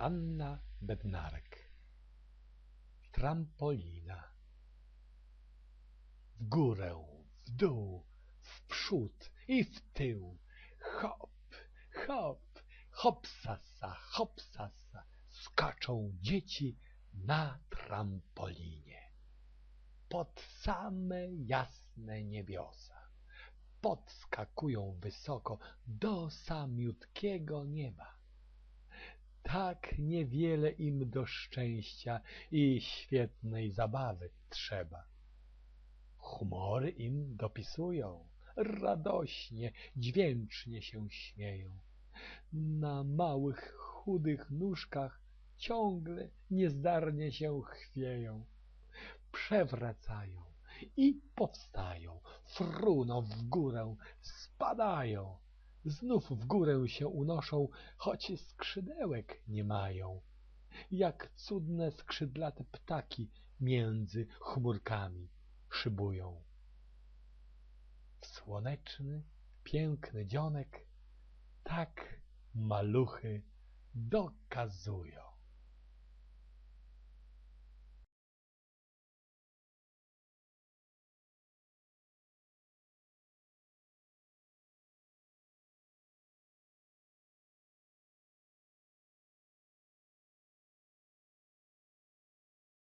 Anna Bednarek. Trampolina. W górę, w dół, w przód i w tył. Hop, hop, hopsasa, hopsasa Skaczą dzieci na trampolinie. Pod same jasne niebiosa. Podskakują wysoko do samiutkiego nieba tak niewiele im do szczęścia i świetnej zabawy trzeba. Humory im dopisują, radośnie, dźwięcznie się śmieją. Na małych, chudych nóżkach ciągle niezdarnie się chwieją. Przewracają i powstają, fruną w górę, spadają znów w górę się unoszą, choć skrzydełek nie mają. Jak cudne skrzydlate ptaki między chmurkami szybują. W słoneczny, piękny dzionek tak maluchy dokazują.